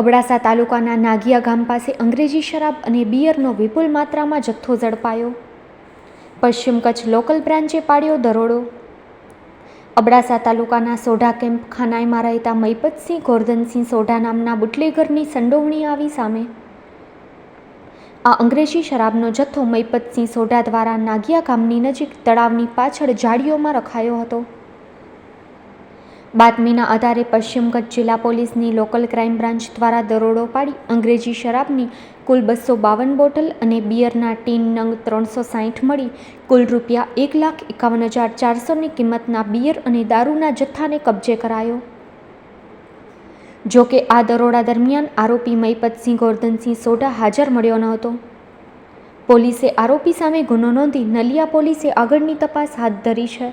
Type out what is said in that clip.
અબડાસા તાલુકાના નાગિયા ગામ પાસે અંગ્રેજી શરાબ અને બિયરનો વિપુલ માત્રામાં જથ્થો ઝડપાયો. પશ્ચિમ કચ્છ લોકલ બ્રાન્ચે પાડ્યો દરોડો. અબડાસા તાલુકાના સોઢા કેમ્પ ખાનાઈમાં રહેતા મૈપતસિંહ ગોરધનસિંહ સોઢા નામના બુટલેગરની સંડોવણી આવી સામે. આ અંગ્રેજી શરાબનો જથ્થો મૈપતસિંહ સોઢા દ્વારા નાગિયા ગામની નજીક તળાવની પાછળ જાળીઓમાં રખાયો હતો. બાતમીના આધારે પશ્ચિમ કચ્છ જિલ્લા પોલીસની લોકલ ક્રાઇમ બ્રાન્ચ દ્વારા દરોડો પાડી અંગ્રેજી શરાબની કુલ બસો બાવન બોટલ અને બિયરના ટીન નંગ ત્રણસો સાહીઠ મળી કુલ રૂપિયા એક લાખ એકાવન હજાર ચારસોની કિંમતના બિયર અને દારૂના જથ્થાને કબજે કરાયો. જો કે આ દરોડા દરમિયાન આરોપી મૈપતસિંહ ગોરધનસિંહ સોઢા હાજર મળ્યો ન હતો. પોલીસે આરોપી સામે ગુનો નોંધી નલિયા પોલીસે આગળની તપાસ હાથ ધરી છે.